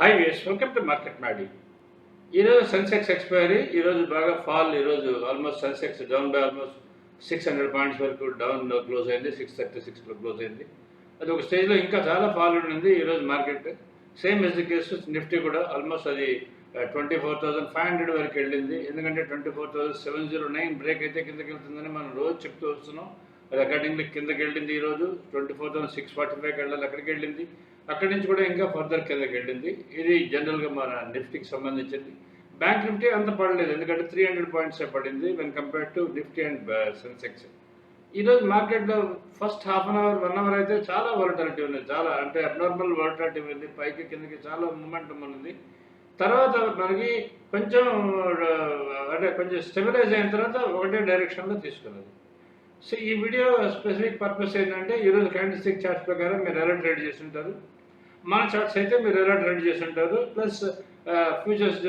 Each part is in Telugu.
Hi ways welcome to market Maddy ఈరోజు సెన్సెక్స్ ఎక్స్పైరీ ఈరోజు బాగా ఫాల్ ఈరోజు almost Sensex down by almost six hundred points వరకు డౌన్ క్లోజ్ అయింది సిక్స్ థర్టీ సిక్స్లో క్లోజ్ అయింది. అది ఒక స్టేజ్లో ఇంకా చాలా ఫాల్ ఉంది ఈరోజు market same as the case Nifty కూడా ఆల్మోస్ట్ అది twenty four thousand five hundred వరకు వెళ్ళింది. ఎందుకంటే twenty four thousand seven zero nine break అయితే కిందకి వెళ్తుందని మనం రోజు చెప్తూ వస్తున్నాం. అది అకార్డింగ్లీ కిందకి వెళ్ళింది ఈరోజు twenty four thousand six forty ఫైవ్కి వెళ్ళాలి అక్కడికి వెళ్ళింది. అక్కడి నుంచి కూడా ఇంకా ఫర్దర్ కిందకి వెళ్ళింది. ఇది జనరల్గా మన నిఫ్టీకి సంబంధించింది. బ్యాంక్ నిఫ్టీ అంత పడలేదు ఎందుకంటే త్రీ హండ్రెడ్ పాయింట్స్ పడింది when compare to Nifty and Sensex ఈరోజు మార్కెట్లో first half an hour one hour అయితే చాలా వాలటాలిటీ ఉంది. చాలా అంటే అబ్నార్మల్ వాలటాలిటీ ఉంది. పైకి కిందకి చాలా మూమెంటం ఉంది. తర్వాత మనకి కొంచెం uh, అంటే కొంచెం స్టెబిలైజ్ అయిన తర్వాత ఒకటే డైరెక్షన్లో తీసుకున్నది. సో ఈ వీడియో స్పెసిఫిక్ పర్పస్ ఏంటంటే ఈరోజు క్యాండిస్టిక్ చార్ట్స్ ప్రకారం మీరు ఎలా ట్రేడ్ చేసి ఉంటారు మన చార్ట్స్ అయితే మీరు ఎలా ట్రెండ్ చేసి ఉంటారు. Plus futures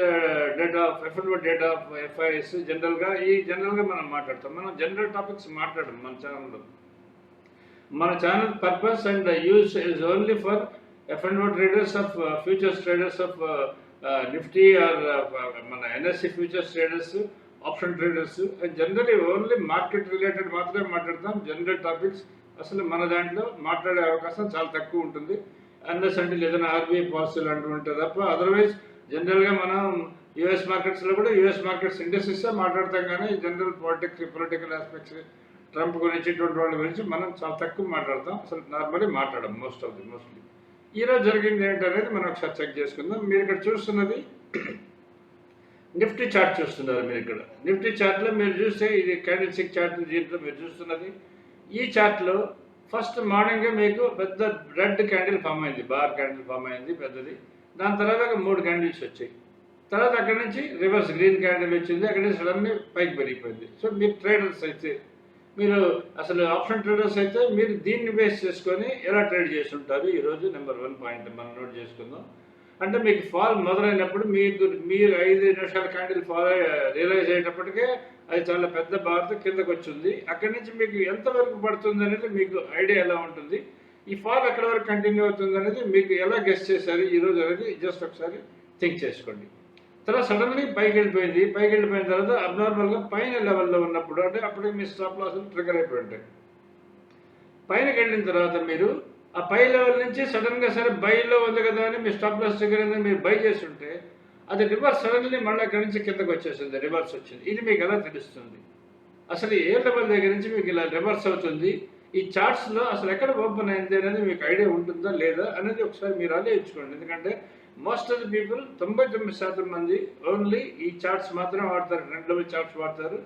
date of FLO date of FIS జనరల్గా ఈ జనరల్గా మనం మాట్లాడతాం. మనం జనరల్ టాపిక్స్ మాట్లాడడం మన ఛానల్లో మన channel purpose and use is only for FNO traders of futures traders of Nifty or మన NSC futures traders option traders generally only market related మాత్రమే మాట్లాడతాం. జనరల్ టాపిక్స్ అసలు మన దాంట్లో మాట్లాడే అవకాశం చాలా తక్కువ ఉంటుంది. అన్లెస్ అంటే ఏదైనా ఆర్బీఐ పాలసీలు అంటూ ఉంటే తప్ప అదర్వైజ్ జనరల్గా మనం యూఎస్ మార్కెట్స్లో కూడా యూఎస్ మార్కెట్స్ ఇండస్ట్రీస్ మాట్లాడతాం కానీ general politics political aspects Trump గురించి ఇటువంటి వాళ్ళ గురించి మనం చాలా తక్కువ మాట్లాడతాం. అసలు నార్మల్లీ మాట్లాడడం మోస్ట్ ఆఫ్ ది మోస్ట్లీ ఈరోజు జరిగింది ఏంటనేది మనం ఒకసారి చెక్ చేసుకుందాం. మీరు ఇక్కడ చూస్తున్నది నిఫ్టీ చార్ట్ చూస్తున్నారు మీరు ఇక్కడ. నిఫ్టీ చార్ట్లో మీరు చూస్తే ఇది క్యాండిల్ సిక్ చార్ట్ దీంట్లో మీరు చూస్తున్నది. ఈ చార్ట్లో ఫస్ట్ మార్నింగ్ మీకు పెద్ద రెడ్ క్యాండిల్ ఫామ్ అయింది బార్ క్యాండిల్ ఫామ్ అయింది పెద్దది. దాని తర్వాత మూడు క్యాండిల్స్ వచ్చాయి. తర్వాత అక్కడి నుంచి రివర్స్ గ్రీన్ క్యాండిల్ వచ్చింది అక్కడ నుంచి సడన్లీ పైకి పెరిగిపోయింది. సో మీరు ట్రేడర్స్ అయితే మీరు అసలు ఆప్షన్ ట్రేడర్స్ అయితే మీరు దీన్ని బేస్ చేసుకొని ఎలా ట్రేడ్ చేసి ఉంటారు ఈరోజు నెంబర్ వన్ పాయింట్ మనం నోట్ చేసుకుందాం. అంటే మీకు ఫాల్ మొదలైనప్పుడు మీకు మీరు ఐదు నిమిషాల క్యాండిల్ ఫాల్ రియలైజ్ అయ్యేటప్పటికే అది చాలా పెద్ద బార్తో కిందకు వచ్చింది అక్కడి నుంచి మీకు ఎంతవరకు పడుతుంది అనేది మీకు ఐడియా ఎలా ఉంటుంది? ఈ ఫాల్ ఎక్కడ వరకు కంటిన్యూ అవుతుంది అనేది మీకు ఎలా గెస్ట్ చేశారు? ఈరోజు అనేది జస్ట్ ఒకసారి థింక్ చేసుకోండి. తర్వాత సడన్లీ పైకి వెళ్ళిపోయింది. పైకి వెళ్ళిపోయిన తర్వాత అబ్నార్మల్గా పైన లెవెల్లో ఉన్నప్పుడు అంటే అప్పటికి మీ స్టాప్ లాస్ ట్రిగర్ అయిపోయి ఉంటాయి. పైనకి వెళ్ళిన తర్వాత మీరు ఆ పై లెవెల్ నుంచి సడన్గా సరే బైలో ఉంది కదా అని మీ స్టాప్ లాస్ దగ్గర మీరు బై చేస్తుంటే అది రివర్స్ సడన్లీ మళ్ళీ అక్కడి నుంచి కిందకు వచ్చేసింది రివర్స్ వచ్చింది. ఇది మీకు ఎలా తెలుస్తుంది? అసలు ఏ లెవెల్ దగ్గర నుంచి మీకు ఇలా రివర్స్ అవుతుంది? ఈ చార్ట్స్లో అసలు ఎక్కడ ఓపెన్ అయింది అనేది మీకు ఐడియా ఉంటుందా లేదా అనేది ఒకసారి మీరు ఆలోచించుకోండి. ఎందుకంటే మోస్ట్ ఆఫ్ ది పీపుల్ తొంభై తొమ్మిది శాతం మంది ఓన్లీ ఈ చార్ట్స్ మాత్రమే వాడతారు రెండు లెవెల్ చార్ట్స్ వాడతారు.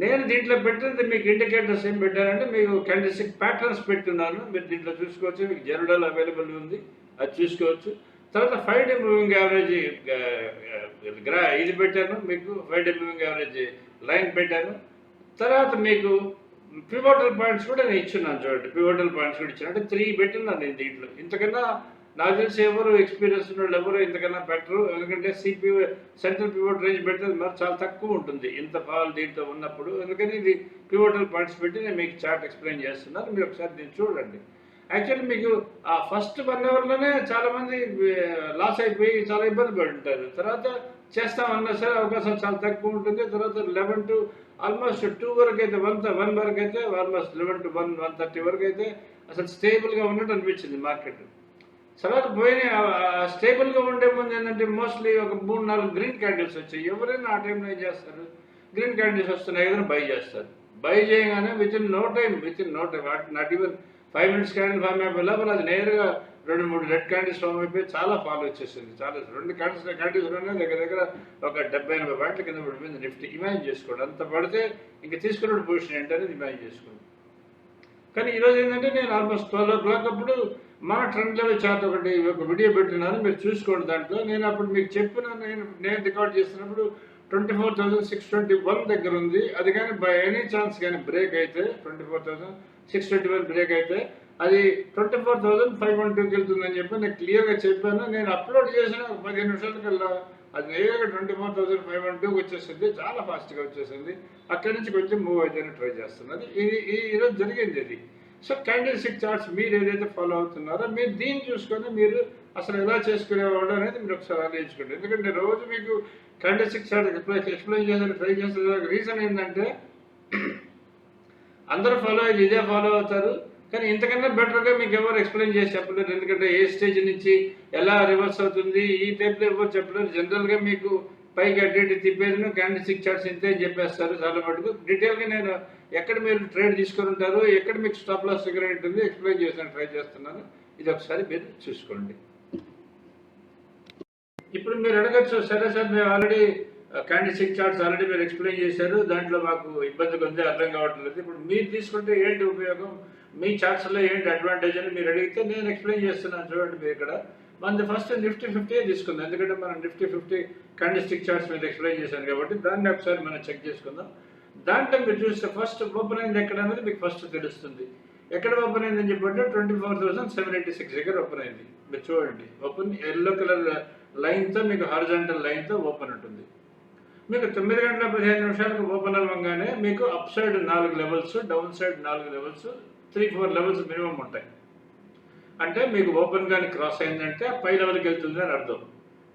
నేను దీంట్లో పెట్టినది మీకు ఇండికేటర్స్ ఏం పెట్టానంటే మీకు క్యాండిస్టిక్ ప్యాటర్న్స్ పెట్టున్నాను. మీరు దీంట్లో చూసుకోవచ్చు మీకు జనరల్ అవైలబుల్ ఉంది అది చూసుకోవచ్చు. తర్వాత ఫైవ్ డే మూవింగ్ యావరేజ్ గ్రా ఇది పెట్టాను మీకు five day moving average line పెట్టాను. తర్వాత మీకు పివోటల్ పాయింట్స్ కూడా నేను ఇచ్చున్నాను చూడండి పివోటల్ పాయింట్స్ కూడా ఇచ్చాను. అంటే త్రీ పెట్టినాను నేను దీంట్లో. ఇంతకన్నా నాకు తెలిసి ఎవరు ఎక్స్పీరియన్స్ ఉన్న వాళ్ళు ఎవరు ఇంతకన్నా బెటరు ఎందుకంటే సిపి సెంట్రల్ పివోట్ రేంజ్ పెడితే మరి చాలా తక్కువ ఉంటుంది. ఇంత పాలు దీంట్లో ఉన్నప్పుడు ఎందుకని ఇది పివోటల్ పాయింట్స్ పెట్టి నేను మీకు చార్ట్ ఎక్స్ప్లెయిన్ చేస్తున్నాను. మీరు ఒకసారి దీన్ని చూడండి. యాక్చువల్లీ మీకు ఆ ఫస్ట్ వన్ అవర్లోనే చాలామంది లాస్ అయిపోయి చాలా ఇబ్బంది పడి ఉంటారు. తర్వాత చేస్తామన్నా సరే అవకాశం చాలా తక్కువ ఉంటుంది. తర్వాత లెవెన్ టు ఆల్మోస్ట్ టూ వరకు అయితే వన్ వన్ వరకు అయితే almost eleven to one one thirty వరకు అయితే అసలు స్టేబుల్గా ఉన్నట్టు అనిపించింది మార్కెట్ తర్వాత పోయిన స్టేబుల్గా ఉండే ముందు ఏంటంటే మోస్ట్లీ ఒక మూడు నాలుగు గ్రీన్ క్యాండిల్స్ వచ్చాయి. ఎవరైనా ఆ టైంలో ఏం చేస్తారు? గ్రీన్ క్యాండిల్స్ వస్తున్నాయి కదా బై చేస్తారు. బై చేయగానే within no time within no time not even five minutes candle form అయిపోయి లోపల అది నేరుగా రెండు మూడు రెడ్ క్యాండిల్స్ ఫామ్ అయిపోయి చాలా ఫాలో వచ్చేసింది. చాలా రెండు క్యాండిల్స్ క్యాండిల్స్లోనే దగ్గర దగ్గర ఒక డెబ్బై ఎనభై పాయింట్ల కింద పడిపోయింది నిఫ్టీ. ఇమాజిన్ చేసుకోండి. అంత పడితే ఇంకా తీసుకున్న పొజిషన్ ఏంటనేది ఇమాజిన్ చేసుకోండి. కానీ ఈరోజు ఏంటంటే నేను ఆల్మోస్ట్ ట్వెల్వ్ ఓ క్లాక్ అప్పుడు మా ట్రెండ్ లెవెల్ చార్ట్ ఒకటి ఒక వీడియో పెట్టినాను మీరు చూసుకోండి దాంట్లో. నేను అప్పుడు మీకు చెప్పిన నేను నేను రికార్డ్ చేస్తున్నప్పుడు twenty four thousand six twenty one దగ్గర ఉంది. అది కానీ బై ఎనీ ఛాన్స్ కానీ బ్రేక్ అయితే twenty four thousand six twenty one break అయితే అది twenty four thousand five one టూకి వెళ్తుందని చెప్పి నేను క్లియర్గా చెప్పాను. నేను అప్లోడ్ చేసిన ఒక పదిహేను నిమిషాల కల్లా అది నేరుగా twenty four thousand five one టూకి వచ్చేసింది. చాలా ఫాస్ట్గా వచ్చేసింది. అక్కడి నుంచి కొంచెం మూవ్ అయితే ట్రై చేస్తున్నది. ఇది ఈ ఈరోజు జరిగింది ఇది సో క్యాండిల్ స్టిక్ చార్ట్స్ మీరు ఏదైతే ఫాలో అవుతున్నారో మీరు దీన్ని చూసుకొని మీరు అసలు ఎలా చేసుకునేవాడు అనేది మీరు ఒకసారి ఆలోచించుకోండి. ఎందుకంటే రోజు మీకు క్యాండిల్ స్టిక్ చార్ట్ ఎక్స్ప్లెయిన్ చేసే ట్రై చేసే రీజన్ ఏంటంటే అందరూ ఫాలో అయ్యి ఇదే ఫాలో అవుతారు. కానీ ఇంతకన్నా బెటర్గా మీకు ఎవరు ఎక్స్ప్లెయిన్ చేసి చెప్పలేరు. ఎందుకంటే ఏ స్టేజ్ నుంచి ఎలా రివర్స్ అవుతుంది ఈ టైప్లో ఎవరు చెప్పలేరు. జనరల్గా మీకు పైకి అటు ఇటు తిప్పేది క్యాండిల్ సిక్ చార్ట్స్ ఇంతే అని చెప్పేస్తారు చాలా మటుకు. డీటెయిల్గా నేను ఎక్కడ మీరు ట్రేడ్ తీసుకొని ఉంటారు ఎక్కడ మీకు స్టాప్ లాస్ దగ్గర ఉంటుంది ఎక్స్ప్లెయిన్ చేసిన ట్రై చేస్తున్నాను. ఇది ఒకసారి మీరు చూసుకోండి. ఇప్పుడు మీరు అడగచ్చు సరే సార్ మేము already candlestick charts already మీరు ఎక్స్ప్లెయిన్ చేశారు దాంట్లో మాకు ఇబ్బంది కొంచెం అర్థం కావట్లేదు ఇప్పుడు మీరు తీసుకుంటే ఏంటి ఉపయోగం? మీ చార్ట్స్లో ఏంటి అడ్వాంటేజ్ అని మీరు అడిగితే నేను ఎక్స్ప్లెయిన్ చేస్తున్నాను చూడండి మీరు ఇక్కడ. మనది ఫస్ట్ నిఫ్టీ ఫిఫ్టీ తీసుకుందాం. ఎందుకంటే మనం Nifty fifty candle stick charts మీద ఎక్స్ప్లెయిన్ చేశాను కాబట్టి దాన్ని ఒకసారి మనం చెక్ చేసుకుందాం. దాంట్లో మీరు చూస్తే ఫస్ట్ ఓపెన్ అయింది ఎక్కడ అనేది మీకు ఫస్ట్ తెలుస్తుంది. ఎక్కడ ఓపెన్ అయిందని చెప్పంటే twenty four thousand seven eighty six దగ్గర ఓపెన్ అయింది. మీరు చూడండి. ఓపెన్ ఎల్లో కలర్ లైన్తో మీకు హారిజాంటల్ లైన్తో ఓపెన్ ఉంటుంది. మీకు తొమ్మిది గంటల పదిహేను నిమిషాలకు ఓపెన్ అవ్వగానే మీకు అప్ సైడ్ నాలుగు లెవెల్స్ డౌన్ సైడ్ నాలుగు levels three four levels minimum ఉంటాయి. అంటే మీకు ఓపెన్ కానీ క్రాస్ అయిందంటే పై లెవెల్కి వెళ్తుంది అని అర్థం.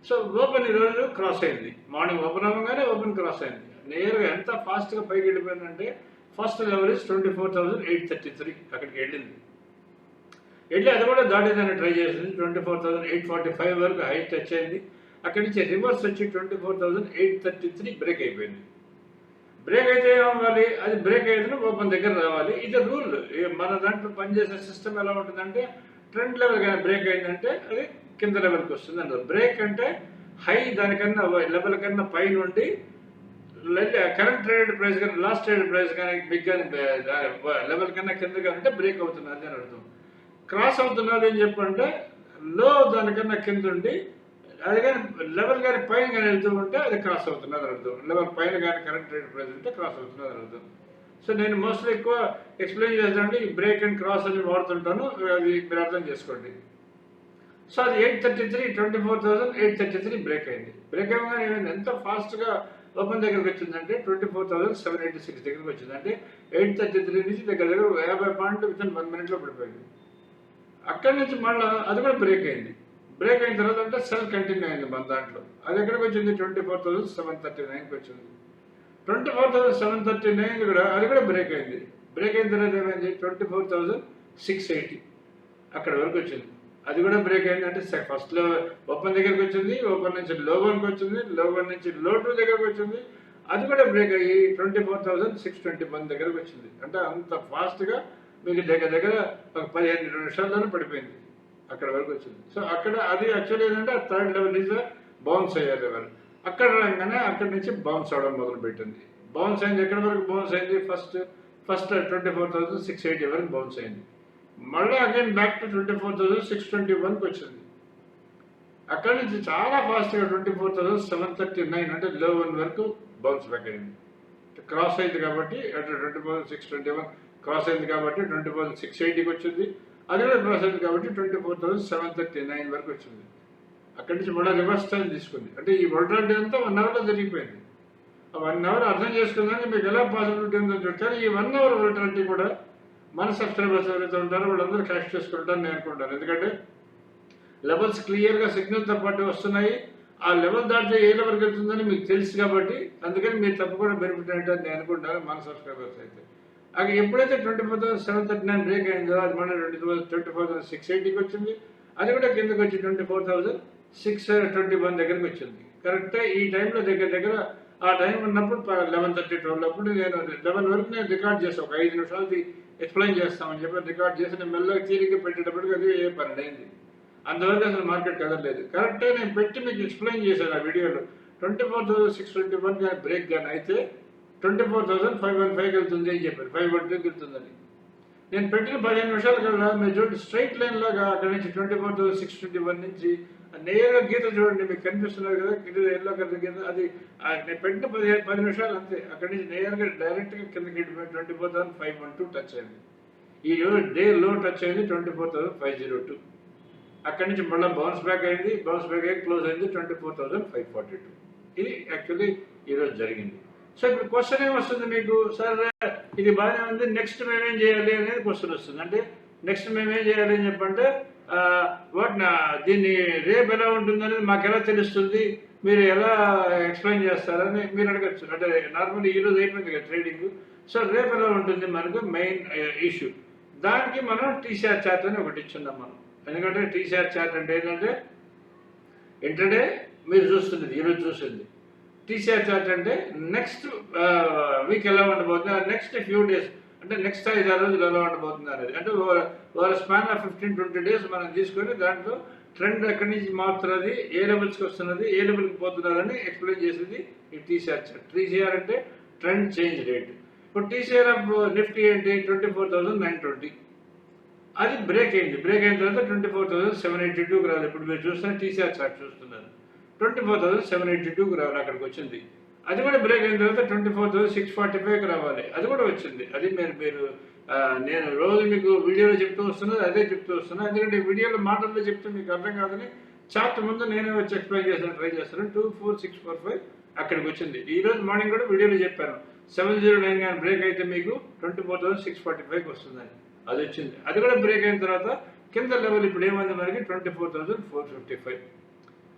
సో ఓపెన్ ఈరోజు క్రాస్ అయింది. మార్నింగ్ ఓపెన్ అవ్వగానే ఓపెన్ క్రాస్ అయింది. నేరుగా ఎంత ఫాస్ట్గా పైకి వెళ్ళిపోయిందంటే first level is twenty four thousand eight thirty three అక్కడికి వెళ్ళింది. వెళ్ళి అది కూడా దాటేదాన్ని ట్రై చేసింది. Twenty four thousand eight forty five వరకు హైట్ టచ్ అయింది. అక్కడి నుంచి రివర్స్ వచ్చి twenty four thousand eight thirty three break అయిపోయింది. బ్రేక్ అయితే ఏమవ్వాలి? అది బ్రేక్ అయితే ఓపెన్ దగ్గర రావాలి. ఇది రూల్. మన దాంట్లో పనిచేసే సిస్టమ్ ఎలా ఉంటుందంటే ఫ్రంట్ లెవెల్ కానీ బ్రేక్ అయిందంటే అది కింద లెవెల్కి వస్తుంది అంటారు బ్రేక్ అంటే హై దానికన్నా లెవెల్ కన్నా పై నుండి కరెంట్ ట్రేడెడ్ ప్రైస్ కానీ లాస్ట్ ట్రేడెడ్ ప్రైస్ కానీ బిగ్ కానీ లెవెల్ కన్నా కిందగా ఉంటే బ్రేక్ అవుతున్నది అని అర్థం. క్రాస్ అవుతున్నది అని చెప్పంటే లో దానికన్నా కింద ఉండి అది కానీ లెవెల్ కానీ పైన కానీ వెళ్తూ ఉంటే అది క్రాస్ అవుతున్నది అని అర్థం. లెవెల్ పైన కానీ కరెంట్ ట్రేడెడ్ ప్రైస్ ఉంటే క్రాస్ అవుతున్నది అని అర్థం. సో నేను మోస్ట్లీ ఎక్కువ ఎక్స్ప్లెయిన్ చేస్తానంటే ఈ బ్రేక్ అండ్ క్రాస్ అని వాడుతుంటాను అది మీరు అర్థం చేసుకోండి. సో అది eight thirty three twenty four thousand eight thirty three break అయింది. బ్రేక్ అవ్వగానే ఏమైంది? ఎంత ఫాస్ట్గా ఓపెన్ దగ్గరికి వచ్చిందంటే twenty four thousand seven eighty six దగ్గరికి వచ్చింది. అంటే ఎయిట్ థర్టీ త్రీ నుంచి దగ్గర దగ్గర యాభై పాయింట్ విత్ ఇన్ వన్ మినిట్లో పడిపోయింది. అక్కడి నుంచి మళ్ళీ అది కూడా బ్రేక్ అయింది. బ్రేక్ అయిన తర్వాత అంటే సెల్ కంటిన్యూ అయింది మన దాంట్లో. అది ఎక్కడికి వచ్చింది? Twenty four thousand seven thirty నైన్కి వచ్చింది. Twenty four thousand seven thirty nine కూడా అది కూడా బ్రేక్ అయింది బ్రేక్ అయిన తర్వాత ఏమైంది twenty four thousand six eighty అక్కడ వరకు వచ్చింది అది కూడా బ్రేక్ అయింది అంటే ఫస్ట్లో ఓపెన్ దగ్గరికి వచ్చింది ఓపెన్ నుంచి లో వన్కి వచ్చింది లో వన్ నుంచి లో టూ దగ్గరకు వచ్చింది అది కూడా బ్రేక్ అయ్యి twenty four thousand six twenty one దగ్గరకు వచ్చింది అంటే అంత ఫాస్ట్గా మీకు దగ్గర దగ్గర ఒక పదిహేను నిమిషాల్లోనే పడిపోయింది అక్కడ వరకు వచ్చింది సో అక్కడ అది యాక్చువల్లీ ఏంటంటే థర్డ్ లెవెల్ ఈజ్ బౌన్స్ అయ్యారు లెవెల్ అక్కడ రాగానే అక్కడి నుంచి బౌన్స్ అవడం మొదలు పెట్టింది బౌన్స్ అయింది ఎక్కడి వరకు బౌన్స్ అయింది? First first twenty four thousand six eighty వరకు బౌన్స్ అయింది. మళ్ళీ again back to twenty four thousand six twenty వన్కి వచ్చింది. అక్కడి నుంచి చాలా ఫాస్ట్గా twenty four thousand seven thirty nine అంటే లో వన్ వరకు బౌన్స్ బ్యాక్ అయింది. క్రాస్ అయింది కాబట్టి అంటే twenty four six twenty one cross అయింది కాబట్టి ట్వంటీ ఫోర్ సిక్స్ ఎయిటీకి వచ్చింది. అది కూడా క్రాస్ అయింది కాబట్టి twenty four thousand seven thirty nine వరకు వచ్చింది. అక్కడి నుంచి మళ్ళీ రివర్స్ టైం తీసుకుంది. అంటే ఈ వోల్టాలిటీ అంతా వన్ అవర్లో జరిగిపోయింది. ఆ వన్ అవర్ అర్థం చేసుకుందానికి మీకు ఎలా పాసిబిలిటీ ఉందో చూస్తారు ఈ వన్ అవర్ వోల్టాలిటీ కూడా మన సబ్స్క్రైబర్స్ ఎవరైతే ఉంటారో వాళ్ళందరూ క్యాష్ చేసుకుంటారని నేను అనుకుంటాను. ఎందుకంటే లెవెల్స్ క్లియర్గా సిగ్నల్తో పాటు వస్తున్నాయి. ఆ లెవెల్ దాటితే ఏ లెవెల్కి వెళ్తుందని మీకు తెలుసు కాబట్టి అందుకని మీరు తప్పకుండా బెనిఫిట్ అంటే నేను అనుకుంటాను మన సబ్స్క్రైబర్స్ అయితే. అక్కడ ఎప్పుడైతే twenty four thousand seven thirty nine break అయిందో అది మళ్ళీ twenty twenty four thousand six ఎయిటీకి వచ్చింది. అది కూడా కిందకి వచ్చి twenty four thousand six twenty one దగ్గరికి వచ్చింది. కరెక్ట్గా ఈ టైంలో దగ్గర దగ్గర ఆ టైం ఉన్నప్పుడు లెవెన్ థర్టీ ట్వెల్వ్ అప్పుడు నేను లెవెన్ వరకు నేను రికార్డ్ చేస్తాను ఒక ఐదు నిమిషాలది ఎక్స్ప్లెయిన్ చేస్తామని చెప్పి రికార్డ్ చేసి నేను మెల్లగా తీరిక పెట్టేటప్పటికి అది ఏ పన్నెండు అయింది. అంతవరకు అసలు మార్కెట్ కదలలేదు. కరెక్ట్గా నేను పెట్టి మీకు ఎక్స్ప్లెయిన్ చేశాను ఆ వీడియోలో. Twenty four thousand six twenty one కానీ బ్రేక్ కానీ అయితే twenty four thousand five one ఫైవ్కి వెళ్తుంది అని చెప్పారు. ఫైవ్ వన్ టూకి వెళ్తుందని నేను పెట్టిన పదిహేను నిమిషాల కల్లా మీరు చూడండి స్ట్రైట్ లైన్ లాగా అక్కడ నుంచి twenty four thousand six twenty one నుంచి నేరుగా గీత చూడండి మీకు కనిపిస్తున్నారు కదా కింద ఎల్లో కలర్ గీత అది నేను పెట్టిన పదిహేను పది నిమిషాలు అంతే. అక్కడి నుంచి నేరుగా డైరెక్ట్గా కిందకి వెళ్ళిపోయి twenty four thousand five one two touch అయింది. ఈ రోజు డే లో టచ్ అయింది twenty four thousand five zero two అక్కడి నుంచి మళ్ళీ బౌన్స్ బ్యాక్ అయింది బౌన్స్ బ్యాక్ అయ్యి క్లోజ్ అయింది twenty four thousand five forty two ఇది యాక్చువల్లీ ఈరోజు జరిగింది. సో ఇప్పుడు క్వశ్చన్ ఏమొస్తుంది మీకు? సార్ ఇది బాగానే ఉంది నెక్స్ట్ మేమేం చేయాలి అనేది క్వశ్చన్ వస్తుంది. అంటే నెక్స్ట్ మేమేం చేయాలి అని చెప్పంటే దీన్ని రేపు ఎలా ఉంటుందనేది మాకు ఎలా తెలుస్తుంది మీరు ఎలా ఎక్స్ప్లెయిన్ చేస్తారని మీరు అడగచ్చు. అంటే నార్మల్ ఈ రోజు అయిపోయింది కదా ట్రేడింగ్. సో రేపు ఎలా ఉంటుంది మనకు మెయిన్ ఇష్యూ. దానికి మనం టీసీఆర్ చార్ట్ అని ఒకటి ఇచ్చున్నాం మనం. ఎందుకంటే టీసీఆర్ చార్ట్ అంటే ఏంటంటే ఇంటర్డే మీరు చూస్తుంది ఈరోజు చూస్తుంది టీసీఆర్ చార్ట్ అంటే నెక్స్ట్ వీక్ ఎలా ఉండబోతుంది నెక్స్ట్ ఫ్యూ డేస్ అంటే నెక్స్ట్ ఐదు ఆరు రోజులు ఎలా ఉండబోతుంది అనేది. అంటే over span of fifteen twenty days మనం తీసుకొని దాంట్లో ట్రెండ్ ఎక్కడి నుంచి మారుతున్నది ఏ లెవెల్స్కి వస్తున్నది ఏ లెవెల్కి పోతున్నదని ఎక్స్ప్లెయిన్ చేసేది ఈ టీసీఆర్ చార్ట్ టీసీఆర్ అంటే ట్రెండ్ చేంజ్ రేట్ ఇప్పుడు టీసీఆర్ ఆఫ్ నిఫ్టీ ఏంటి? Twenty four thousand nine twenty అది బ్రేక్ అయింది. బ్రేక్ అయిన తర్వాత twenty four thousand seven eighty టూకి రావాలి ఇప్పుడు మీరు చూస్తున్న టీసీఆర్ చార్ట్ చూస్తున్నారు. Twenty four thousand seven eighty టూకి రావాలి అక్కడికి వచ్చింది. అది కూడా బ్రేక్ అయిన తర్వాత twenty four thousand six forty ఫైవ్కి రావాలి. అది కూడా వచ్చింది. అది మీరు మీరు నేను రోజు మీకు వీడియోలో చెప్తూ వస్తున్నది అదే చెప్తూ వస్తున్నాను ఎందుకంటే వీడియోలో మాటల్లో చెప్తే మీకు అర్థం కాదని చార్ట్ ముందు నేనే వచ్చి ఎక్స్ప్లెయిన్ చేస్తాను ట్రై చేస్తాను. Two four six four five అక్కడికి వచ్చింది. ఈ రోజు మార్నింగ్ కూడా వీడియోలో చెప్పాను. సెవెన్ జీరో నైన్ కానీ బ్రేక్ అయితే మీకు twenty four thousand six forty ఫైవ్కి వస్తుందని. అది వచ్చింది. అది కూడా బ్రేక్ అయిన తర్వాత కింద లెవెల్ ఇప్పుడు ఏమైంది మనకి? Twenty four thousand four fifty five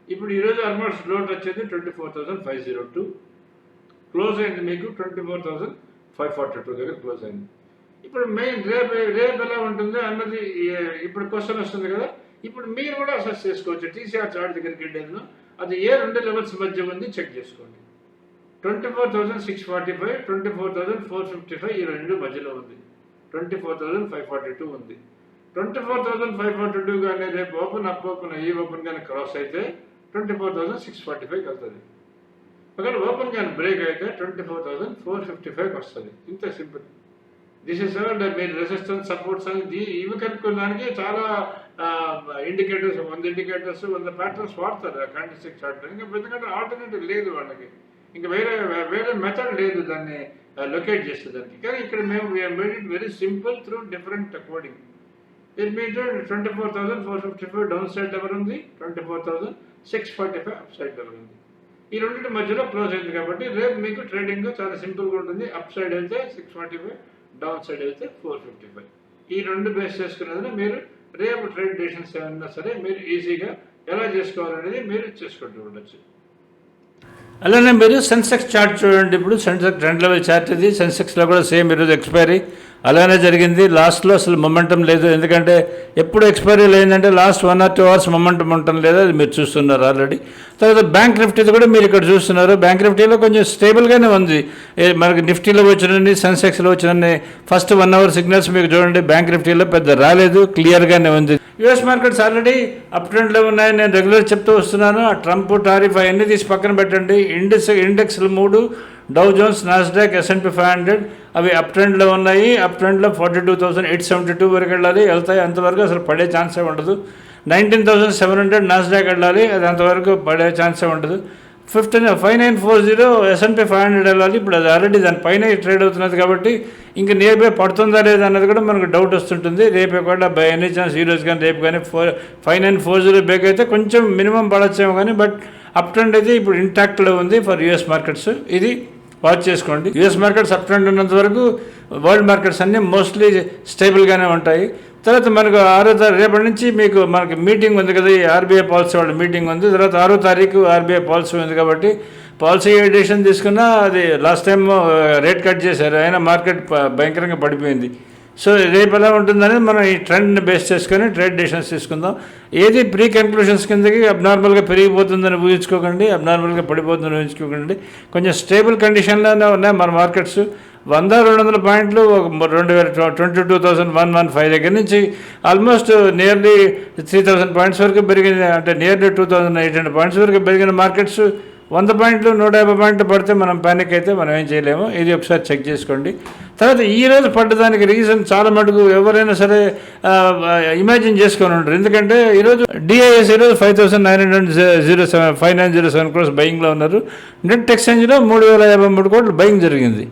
ఇప్పుడు ఈరోజు ఆల్మోస్ట్ లోట్ వచ్చేది twenty four thousand five zero two close అయింది మీకు twenty four thousand five forty two దగ్గర క్లోజ్ అయింది. ఇప్పుడు మెయిన్ రేపు రేపు ఎలా ఉంటుంది అన్నది ఇప్పుడు క్వశ్చన్ వస్తుంది కదా. ఇప్పుడు మీరు కూడా అసెస్ చేసుకోవచ్చు. టీసీఆర్ చార్ట్ దగ్గరికి వెళ్ళేది అది ఏ రెండు లెవెల్స్ మధ్య ఉంది చెక్ చేసుకోండి. Twenty four thousand six forty five twenty four thousand four fifty five ఈ రెండు మధ్యలో ఉంది. Twenty four thousand five forty two ఉంది. Twenty four thousand five forty two కానీ రేపు ఓపెన్ అప్ ఓపెన్ ఈ ఓపెన్ కానీ క్రాస్ అయితే twenty four thousand six forty ఫైవ్కి వెళ్తుంది. ఒకవేళ ఓపెన్ కానీ బ్రేక్ అయితే twenty four thousand four fifty ఫైవ్కి వస్తుంది. ఇంత సింపుల్. దిస్ ఇస్ మీరు రెసిస్టెన్స్ సపోర్ట్స్ అని ఇవి కనుక్కోవడానికి చాలా ఇండికేటర్స్ వంద ఇండికేటర్స్ వంద ప్యాటర్న్స్ వాడతారు క్యాండిల్ స్టిక్ చార్ట్ ఇంకా ఎందుకంటే ఆల్టర్నేటివ్ లేదు వాళ్ళకి. ఇంకా వేరే వేరే మెథడ్ లేదు దాన్ని లొకేట్ చేసేదానికి. కానీ ఇక్కడ మేము made it very simple through different coding ఇది మీ twenty four thousand four fifty five downside level ఉంది twenty four thousand six forty five upside level ఉంది. ఈ రెండింటి మధ్యలో క్లోజ్ అయింది కాబట్టి రేపు మీకు ట్రేడింగ్ చాలా సింపుల్గా ఉంటుంది. అప్ సైడ్ వెళ్తే six forty five down side వెళ్తే ఫోర్ ఫిఫ్టీ ఫైవ్ ఈ రెండు బేస్ చేసుకునేది మీరు రేపు ట్రేడ్ డెసిషన్స్ ఏమన్నా సరే మీరు ఈజీగా ఎలా చేసుకోవాలనేది మీరు చేసుకుంటూ ఉండొచ్చు. అలానే మీరు సెన్సెక్స్ చార్ట్ చూడండి. ఇప్పుడు సెన్సెక్స్ రెండు లెవెల్ చార్ట్ ఇది. సెన్సెక్స్లో కూడా సేమ్ ఈరోజు ఎక్స్పైరీ అలానే జరిగింది. లాస్ట్లో అసలు మొమెంటం లేదు. ఎందుకంటే ఎప్పుడు ఎక్స్పైరీ లేదంటే last one or two hours momentum ఉండటం లేదు. అది మీరు చూస్తున్నారు ఆల్రెడీ తర్వాత బ్యాంక్ నిఫ్టీది కూడా మీరు ఇక్కడ చూస్తున్నారు. బ్యాంక్ నిఫ్టీలో కొంచెం స్టేబుల్గానే ఉంది. మనకి నిఫ్టీలో వచ్చినన్ని సెన్సెక్స్లో వచ్చినన్ని ఫస్ట్ వన్ అవర్ సిగ్నల్స్ మీకు చూడండి. బ్యాంక్ నిఫ్టీలో పెద్ద రాలేదు. క్లియర్గానే ఉంది. యుఎస్ మార్కెట్స్ ఆల్రెడీ అప్ ట్రెండ్లో ఉన్నాయి. నేను రెగ్యులర్ చెప్తూ వస్తున్నాను. ఆ ట్రంప్ టారిఫ్ అవన్నీ తీసి పక్కన పెట్టండి. ఇండెక్స్ ఇండెక్స్లు మూడు Dow Jones Nasdaq S and P five hundred అవి అప్ ట్రెండ్లో ఉన్నాయి. అప్ ట్రెండ్లో forty two thousand eight seventy two వరకు వెళ్ళాలి. వెళ్తాయి. అంతవరకు అసలు పడే ఛాన్సే ఉండదు. Nineteen thousand seven hundred Nasdaq వెళ్ళాలి. అది అంతవరకు పడే ఛాన్సే ఉండదు. Fifteen five nine four zero S and P five hundred వెళ్ళాలి. ఇప్పుడు అది ఆల్రెడీ దాని పైన ట్రేడ్ అవుతున్నది కాబట్టి ఇంకా నియర్ బై పడుతుందా లేదా అన్నది కూడా మనకు డౌట్ వస్తుంటుంది. రేపు కూడా బై ఎనీ ఛాన్స్ ఈ రోజు కానీ రేపు కానీ four five nine four zero break అయితే కొంచెం మినిమం పడచ్చేమో కానీ బట్ అప్ ట్రెండ్ అయితే ఇప్పుడు ఇంటాక్ట్లో ఉంది ఫర్ యూఎస్ మార్కెట్స్ ఇది వాచ్ చేసుకోండి. యూఎస్ మార్కెట్స్ అప్ ట్రెండ్ ఉన్నంత వరకు వరల్డ్ మార్కెట్స్ అన్నీ మోస్ట్లీ స్టేబుల్గానే ఉంటాయి. తర్వాత మనకు ఆరో తారీఖు రేపటి నుంచి మీకు మనకి మీటింగ్ ఉంది కదా ఈ ఆర్బీఐ పాలసీ వాళ్ళ మీటింగ్ ఉంది. తర్వాత ఆరో తారీఖు ఆర్బీఐ పాలసీ ఉంది కాబట్టి పాలసీ ఎడిషన్ తీసుకున్నా అది లాస్ట్ టైం రేట్ కట్ చేశారు. అయినా మార్కెట్ భయంకరంగా పడిపోయింది. సో రేపు ఎలా ఉంటుందనేది మనం ఈ ట్రెండ్ని బేస్ చేసుకొని ట్రేడ్ డెసిషన్స్ తీసుకుందాం. ఏది ప్రీ కన్క్లూషన్స్ కిందకి అబ్నార్మల్గా పెరిగిపోతుందని ఊహించుకోకండి అబ్నార్మల్గా పడిపోతుందని ఊహించుకోకండి. కొంచెం స్టేబుల్ కండిషన్లోనే ఉన్నాయి మన మార్కెట్స్ వంద రెండు వందల పాయింట్లు ఒక రెండు వేల twenty two thousand one one five దగ్గర నుంచి almost nearly three thousand points వరకు పెరిగింది అంటే nearly two thousand eight hundred points వరకు పెరిగిన మార్కెట్స్ వంద పాయింట్లు నూట యాభై పాయింట్లు పడితే మనం ప్యానిక్ అయితే మనం ఏం చేయలేము. ఇది ఒకసారి చెక్ చేసుకోండి. తర్వాత ఈ రోజు పడ్డదానికి రీజన్ చాలా మటుకు ఎవరైనా సరే ఇమాజిన్ చేసుకొని ఉంటారు ఎందుకంటే ఈరోజు డిఐఎస్ ఈరోజు five thousand nine hundred zero seven five nine zero seven crores బయింగ్లో ఉన్నారు. నెట్ ఎక్స్చేంజ్లో మూడు వేల యాభై మూడు కోట్లు బయింగ్ జరిగింది.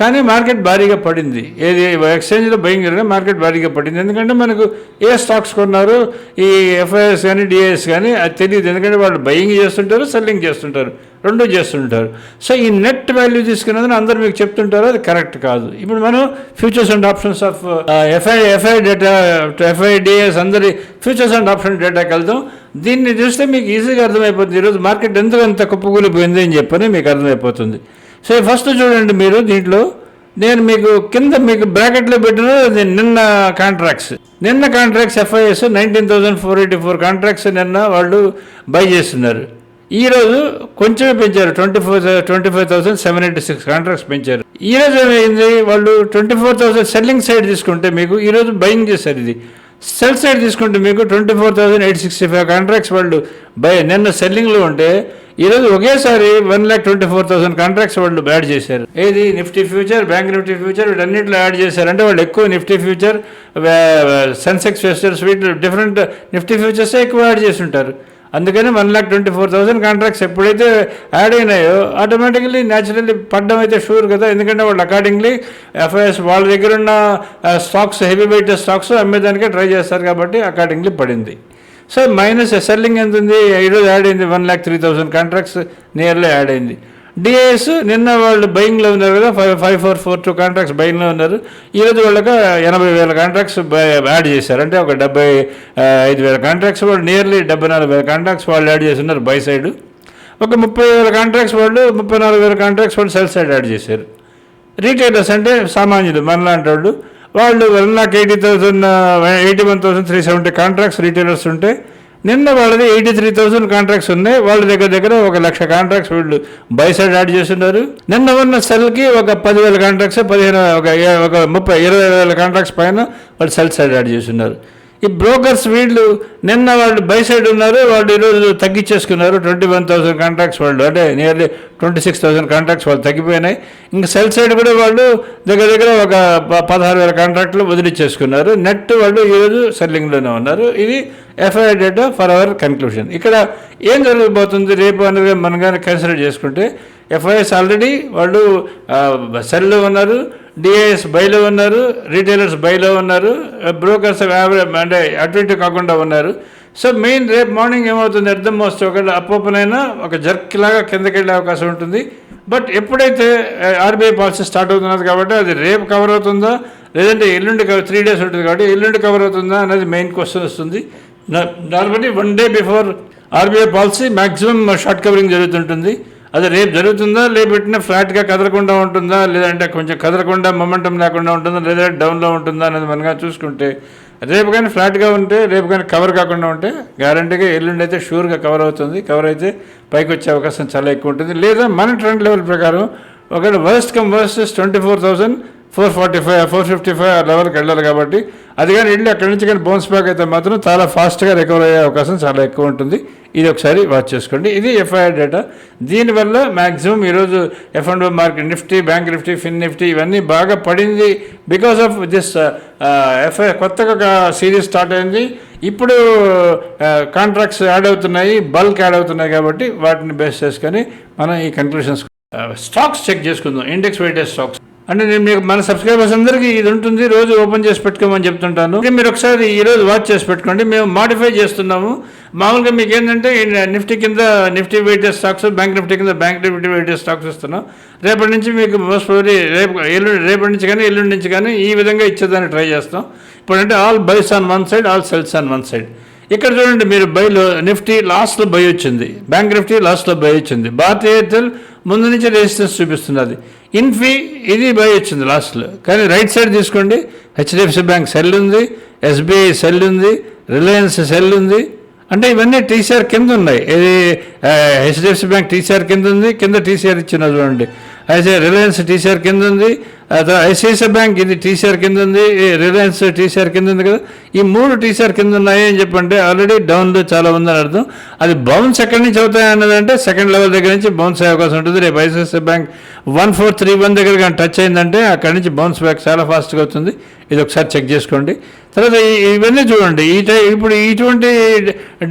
కానీ మార్కెట్ భారీగా పడింది. ఏది ఎక్స్చేంజ్లో భయంకరంగా మార్కెట్ భారీగా పడింది. ఎందుకంటే మనకు ఏ స్టాక్స్ కొన్నారు ఈ ఎఫ్ఐఎస్ కానీ డిఐఎస్ కానీ అది తెలియదు ఎందుకంటే వాళ్ళు బయింగ్ చేస్తుంటారు సెల్లింగ్ చేస్తుంటారు రెండు చేస్తుంటారు. సో ఈ నెట్ వాల్యూ తీసుకున్నదని అందరూ మీకు చెప్తుంటారు అది కరెక్ట్ కాదు. ఇప్పుడు మనం futures and options of FII FII data FII DIIs అందరి ఫ్యూచర్స్ అండ్ ఆప్షన్ డేటాకి వెళ్దాం. దీన్ని చూస్తే మీకు ఈజీగా అర్థమైపోతుంది. ఈరోజు మార్కెట్ ఎందుకు అంత కుప్పకూలిపోయింది అని చెప్పని మీకు అర్థమైపోతుంది. సో ఫస్ట్ చూడండి మీరు దీంట్లో. నేను మీకు కింద మీకు బ్రాకెట్లో పెట్టిన నిన్న కాంట్రాక్ట్స్. నిన్న contracts FIIs nineteen thousand four eighty four contracts నిన్న వాళ్ళు బై చేస్తున్నారు. ఈరోజు కొంచెమే పెంచారు. Twenty four twenty five thousand seven eighty six contracts పెంచారు. ఈ రోజు ఏమైంది? వాళ్ళు twenty four thousand selling side తీసుకుంటే మీకు ఈరోజు బయింగ్ చేశారు ఇది. సెల్ సైడ్ తీసుకుంటే మీకు twenty four thousand eight sixty five contracts వాళ్ళు బై నిన్న సెల్లింగ్లో ఉంటే ఈరోజు ఒకేసారి one lakh twenty four thousand contracts వాళ్ళు యాడ్ చేశారు. ఏది? Nifty future bank Nifty future వీటన్నిటిలో యాడ్ చేశారు. అంటే వాళ్ళు ఎక్కువ నిఫ్టీ ఫ్యూచర్ సెన్సెక్స్ ఫ్యూచర్స్ వీటి డిఫరెంట్ నిఫ్టీ ఫ్యూచర్సే ఎక్కువ యాడ్ చేసి ఉంటారు. అందుకని one lakh twenty four thousand contracts ఎప్పుడైతే యాడ్ అయినాయో ఆటోమేటికలీ న్యాచురల్లీ పడ్డం అయితే షూర్ కదా. ఎందుకంటే వాళ్ళు అకార్డింగ్లీ ఎఫ్ఐఎస్ వాళ్ళ దగ్గర ఉన్న స్టాక్స్ హెవీ వెయిట్ స్టాక్స్ అమ్మేదానికే ట్రై చేస్తారు కాబట్టి అకార్డింగ్లీ పడింది. సో మైనస్ సెల్లింగ్ ఎంత ఉంది? ఈరోజు యాడ్ అయింది one lakh three thousand contracts నియర్లో add అయింది. డిఐఎస్ నిన్న వాళ్ళు బయింగ్లో ఉన్నారు కదా five five four four two contracts బయింగ్లో ఉన్నారు. ఈరోజు వాళ్ళకి ఎనభై వేల కాంట్రాక్ట్స్ యాడ్ చేశారు. అంటే ఒక డెబ్బై ఐదు వేల కాంట్రాక్ట్స్ వాళ్ళు నియర్లీ డెబ్బై నాలుగు వేల కాంట్రాక్ట్స్ వాళ్ళు యాడ్ చేస్తున్నారు బై సైడ్. ఒక ముప్పై వేల కాంట్రాక్ట్స్ వాళ్ళు ముప్పై నాలుగు వేల కాంట్రాక్ట్స్ వాళ్ళు సెల్ సైడ్ యాడ్ చేశారు. రీటైలర్స్ అంటే సామాన్యులు మనలాంటి వాళ్ళు. వాళ్ళు one lakh eighty thousand eighty one thousand three seventy contracts retailers ఉంటే నిన్న వాళ్ళది ఎయిటీ త్రీ థౌసండ్ కాంట్రాక్ట్స్ ఉన్నాయి. వాళ్ళ దగ్గర దగ్గర ఒక లక్ష కాంట్రాక్ట్స్ వీళ్ళు బై సైడ్ యాడ్ చేస్తున్నారు. నిన్న ఉన్న సెల్కి ఒక పదివేల కాంట్రాక్ట్స్ పదిహేను ఒక ఒక ముప్పై ఇరవై వేల కాంట్రాక్ట్స్ పైన వాళ్ళు సెల్ సైడ్ యాడ్ చేస్తున్నారు. ఈ బ్రోకర్స్ వీళ్ళు నిన్న వాళ్ళు బై సైడ్ ఉన్నారు వాళ్ళు ఈరోజు తగ్గించేసుకున్నారు ట్వంటీ వన్ థౌసండ్ కాంట్రాక్ట్స్ వాళ్ళు అంటే nearly twenty six thousand contracts వాళ్ళు తగ్గిపోయినాయి. ఇంకా సెల్ సైడ్ కూడా వాళ్ళు దగ్గర దగ్గర ఒక పదహారు వేల కాంట్రాక్ట్లు వదిలిచ్చేసుకున్నారు. నెట్ వాళ్ళు ఈరోజు సెల్లింగ్లోనే ఉన్నారు. ఇది FII data for our conclusion ఇక్కడ ఏం జరగబోతుంది? రేపు అనేది మనం కానీ కన్సిడర్ చేసుకుంటే ఎఫ్ఐఎస్ ఆల్రెడీ వాళ్ళు సెల్లో ఉన్నారు. డిఐఎస్ బైలో ఉన్నారు రీటైలర్స్ బైలో ఉన్నారు uh, బ్రోకర్స్ అంటే అటు ఇటు కాకుండా ఉన్నారు. సో మెయిన్ రేపు మార్నింగ్ ఏమవుతుంది అర్థం మోస్ట్ ఒకటి అప్ అయినా ఒక జర్క్ లాగా కిందకి వెళ్ళే అవకాశం ఉంటుంది. బట్ ఎప్పుడైతే ఆర్బీఐ పాలసీ స్టార్ట్ అవుతున్నది కాబట్టి అది రేపు కవర్ అవుతుందా? లేదంటే ఎల్లుండి త్రీ డేస్ ఉంటుంది కాబట్టి ఎల్లుండి కవర్ అవుతుందా అనేది మెయిన్ క్వశ్చన్ వస్తుంది. నా- దాన్ని బట్టి one day before RBI policy maximum short covering జరుగుతుంటుంది. అది రేపు జరుగుతుందా? లేపెట్టిన ఫ్లాట్గా కదలకుండా ఉంటుందా? లేదంటే కొంచెం కదలకుండా మొమెంటం లేకుండా ఉంటుందా? లేదా డౌన్లో ఉంటుందా అనేది మనగా చూసుకుంటే రేపు కానీ ఫ్లాట్గా ఉంటే రేపు కానీ కవర్ కాకుండా ఉంటే గ్యారంటీగా ఎల్లుండి అయితే షూర్గా కవర్ అవుతుంది. కవర్ అయితే పైకి వచ్చే అవకాశం చాలా ఎక్కువ ఉంటుంది. లేదా మన ట్రెండ్ లెవెల్ ప్రకారం ఒకవేళ worst come worst twenty four thousand four forty five four fifty five ఆ లెవెల్కి వెళ్ళాలి కాబట్టి. అది కానీ వెళ్ళి అక్కడి నుంచి కానీ బోన్స్ బ్యాక్ అయితే మాత్రం చాలా ఫాస్ట్గా రికవర్ అయ్యే అవకాశం చాలా ఎక్కువ ఉంటుంది. ఇది ఒకసారి వాచ్ చేసుకోండి. ఇది ఎఫ్ఐఆర్ డేటా. దీనివల్ల మ్యాక్సిమం ఈరోజు F and market Nifty bank Nifty fin Nifty ఇవన్నీ బాగా పడింది. బికాస్ ఆఫ్ దిస్ ఎఫ్ఐ కొత్తగా సిరీస్ స్టార్ట్ అయింది. ఇప్పుడు కాంట్రాక్ట్స్ యాడ్ అవుతున్నాయి బల్క్ యాడ్ అవుతున్నాయి కాబట్టి వాటిని బేస్ చేసుకొని మనం ఈ కన్క్లూషన్స్ స్టాక్స్ చెక్ చేసుకుందాం. Index weighted stocks. అంటే నేను మీకు మన సబ్స్క్రైబర్స్ అందరికీ ఇది ఉంటుంది రోజు ఓపెన్ చేసి పెట్టుకోమని చెప్తుంటాను. మీరు ఒకసారి ఈ రోజు వాచ్ చేసి పెట్టుకోండి. మేము మాడిఫై చేస్తున్నాము. మామూలుగా మీకు ఏంటంటే నిఫ్టీ కింద Nifty weighted stocks bank Nifty కింద బ్యాంక్ నిఫ్టీ వెయిటెడ్ స్టాక్స్ ఇస్తున్నాం. రేపటి నుంచి మీకు మోస్ట్ ప్రాబబ్లీ రేపు ఎల్లుండి రేపటి నుంచి కానీ ఎల్లుండి నుంచి కానీ ఈ విధంగా ఇచ్చేదాన్ని ట్రై చేస్తాం. ఇప్పుడంటే all buys on one side all sells on one side ఇక్కడ చూడండి మీరు బైలో నిఫ్టీ లాస్ట్లో బై వచ్చింది. బ్యాంక్ నిఫ్టీ లాస్ట్లో బై వచ్చింది. భారతీయ ఎయిర్టెల్ ముందు నుంచి రెసిస్టెన్స్ చూపిస్తున్నది. ఇన్ఫీ ఇది బై వచ్చింది లాస్ట్లో. కానీ రైట్ సైడ్ తీసుకోండి హెచ్డిఎఫ్సి బ్యాంక్ సెల్ ఉంది ఎస్బీఐ సెల్ ఉంది రిలయన్స్ సెల్ ఉంది. అంటే ఇవన్నీ టీసీఆర్ కింద ఉన్నాయి. ఇది హెచ్డిఎఫ్సి బ్యాంక్ టీసీఆర్ కింద ఉంది కింద టీసీఆర్ ఇచ్చిన చూడండి. అయితే రిలయన్స్ టీసీఆర్ కింద ఉంది ఐసిఐసిఐ బ్యాంక్ ఇది టీసీఆర్ కింద ఉంది రిలయన్స్ టీసీఆర్ కింద ఉంది కదా. ఈ మూడు టీసీఆర్ కింద ఉన్నాయి అని చెప్పంటే ఆల్రెడీ డౌన్లో చాలా ఉందని అర్థం. అది బౌన్స్ ఎక్కడి నుంచి అవుతాయి అన్నదంటే సెకండ్ లెవెల్ దగ్గర నుంచి బౌన్స్ అయ్యే అవకాశం ఉంటుంది. రేపు ICICI bank one four three one దగ్గర కానీ టచ్ అయిందంటే అక్కడి నుంచి బౌన్స్ బ్యాక్ చాలా ఫాస్ట్గా అవుతుంది ఇది ఒకసారి చెక్ చేసుకోండి. తర్వాత ఇవన్నీ చూడండి. ఈ టై ఇప్పుడు ఇటువంటి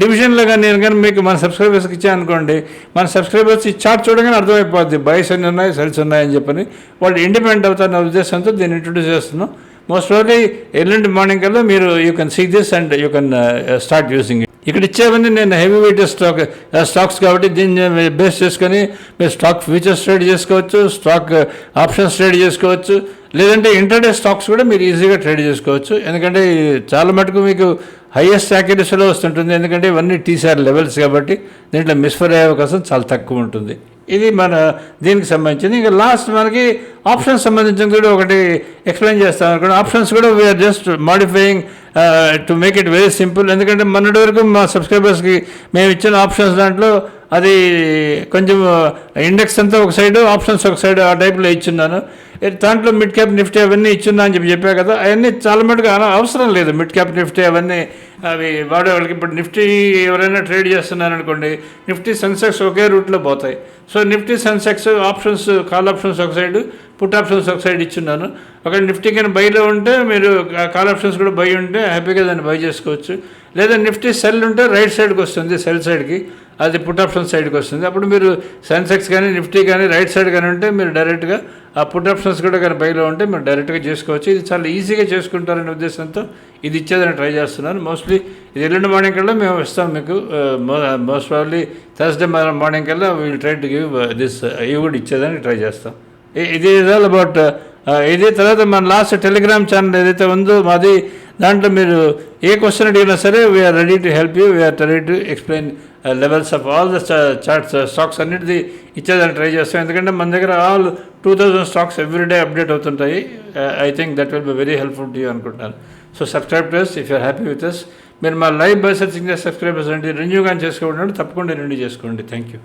డివిజన్లో కానీ నేను కానీ మీకు మన సబ్స్క్రైబర్స్కి ఇచ్చాను అనుకోండి మన సబ్స్క్రైబర్స్ ఈ చార్ట్ చూడగానే అర్థమైపోద్ది. బైస్ ఎన్ని ఉన్నాయి సెల్స్ ఉన్నాయని చెప్పని వాళ్ళు ఇండిపెండెంట్ అవుతారన్న ఉద్దేశంతో దీన్ని ఇంట్రొడ్యూస్ చేస్తున్నాం. మోస్ట్ ప్రాబ్లీ ఎల్లుండి మార్నింగ్ కల్లా మీరు you can see this and you can start using it ఇక్కడ ఇచ్చేవన్నీ నేను హెవీ వెయిట్ స్టాక్ స్టాక్స్ కాబట్టి దీన్ని బేస్ చేసుకొని మీరు స్టాక్ ఫ్యూచర్స్ ట్రేడ్ చేసుకోవచ్చు స్టాక్ ఆప్షన్స్ ట్రేడ్ చేసుకోవచ్చు లేదంటే ఇంటర్డే స్టాక్స్ కూడా మీరు ఈజీగా ట్రేడ్ చేసుకోవచ్చు. ఎందుకంటే చాలా మటుకు మీకు హైయెస్ట్ యాక్యురసీలో వస్తుంటుంది. ఎందుకంటే ఇవన్నీ టీసీఆర్ లెవెల్స్ కాబట్టి దీంట్లో మిస్ఫర్ అయ్యే అవకాశం చాలా తక్కువ ఉంటుంది. ఇది మన దీనికి సంబంధించింది. ఇంకా లాస్ట్ మనకి ఆప్షన్స్ సంబంధించిన కూడా ఒకటి ఎక్స్ప్లెయిన్ చేస్తాం అనుకోండి ఆప్షన్స్ కూడా we're just modifying to make it very simple ఎందుకంటే మొన్నటి వరకు మా సబ్స్క్రైబర్స్కి మేము ఇచ్చిన ఆప్షన్స్ దాంట్లో అది కొంచెం ఇండెక్స్ అంతా ఒక సైడ్ ఆప్షన్స్ ఒక సైడ్ ఆ టైప్లో ఇచ్చున్నాను. దాంట్లో మిడ్ క్యాప్ నిఫ్టీ అవన్నీ ఇచ్చున్నా అని చెప్పి చెప్పా కదా అవన్నీ చాలా మటుకు అవసరం లేదు. మిడ్ క్యాప్ నిఫ్టీ అవన్నీ అవి వాడే వాళ్ళకి ఇప్పుడు నిఫ్టీ ఎవరైనా ట్రేడ్ చేస్తున్నారనుకోండి నిఫ్టీ సెన్సెక్స్ ఒకే రూట్లో పోతాయి. So Nifty Sensex options call options ఒక సైడ్ పుట్ ఆప్షన్స్ ఒక సైడ్ ఇచ్చున్నాను. ఒక నిఫ్టీ కానీ బైలో ఉంటే మీరు కాల్ ఆప్షన్స్ కూడా బై ఉంటే హ్యాపీగా దాన్ని బై చేసుకోవచ్చు. లేదా నిఫ్టీ సెల్ ఉంటే రైట్ సైడ్కి వస్తుంది సెల్ సైడ్కి అది పుట్ ఆప్షన్ సైడ్కి వస్తుంది. అప్పుడు మీరు సెన్సెక్స్ కానీ నిఫ్టీ కానీ రైట్ సైడ్ కానీ ఉంటే మీరు డైరెక్ట్గా ఆ పుట్ ఆప్షన్స్ కూడా కానీ బైలో ఉంటే మీరు డైరెక్ట్గా చేసుకోవచ్చు. ఇది చాలా ఈజీగా చేసుకుంటారనే ఉద్దేశంతో ఇది ఇచ్చేదని ట్రై చేస్తున్నాను మోస్ట్లీ ఇది ఎల్లుండి మార్నింగ్ కల్లా మేము ఇస్తాం మీకు మోస్ట్ ప్రాబ్లీ థర్స్డే మార్నింగ్ కల్లా we'll try to give this ఇవి కూడా ఇచ్చేదని ట్రై చేస్తాం. ఇది ఇస్ ఆల్ అబౌట్ ఇది తర్వాత మన లాస్ట్ టెలిగ్రామ్ ఛానల్ ఏదైతే ఉందో మాది దాంట్లో మీరు ఏ క్వశ్చన్ అడిగినా సరే we're ready to help you we're ready to explain levels of all the charts stocks అన్నిటిది ఇచ్చేదాన్ని ట్రై చేస్తాం. ఎందుకంటే మన దగ్గర all two thousand stocks everyday update అవుతుంటాయి. I think that will be very helpful to you అనుకుంటాను so subscribe to if you're happy with us మీరు మా లైవ్ బై సర్చింగ్ సబ్స్క్రైబర్స్ అంటే రెన్యూ కానీ చేసుకోండి తప్పకుండా రెన్యూ చేసుకోండి. Thank you